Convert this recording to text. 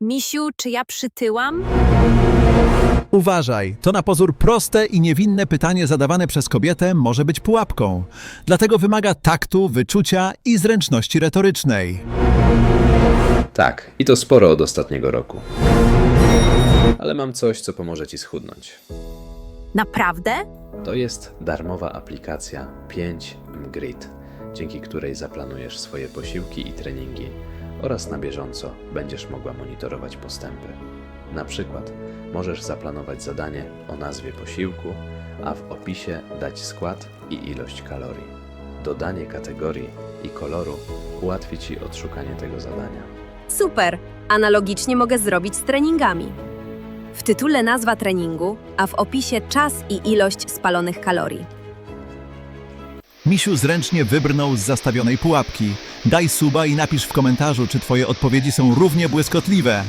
Misiu, czy ja przytyłam? Uważaj, to na pozór proste i niewinne pytanie zadawane przez kobietę może być pułapką. Dlatego wymaga taktu, wyczucia i zręczności retorycznej. Tak, i to sporo od ostatniego roku. Ale mam coś, co pomoże ci schudnąć. Naprawdę? To jest darmowa aplikacja 5 Grid, dzięki której zaplanujesz swoje posiłki i treningi oraz na bieżąco będziesz mogła monitorować postępy. Na przykład możesz zaplanować zadanie o nazwie posiłku, a w opisie dać skład i ilość kalorii. Dodanie kategorii i koloru ułatwi ci odszukanie tego zadania. Super! Analogicznie mogę zrobić z treningami. W tytule nazwa treningu, a w opisie czas i ilość spalonych kalorii. Misiu zręcznie wybrnął z zastawionej pułapki. Daj suba i napisz w komentarzu, czy twoje odpowiedzi są równie błyskotliwe.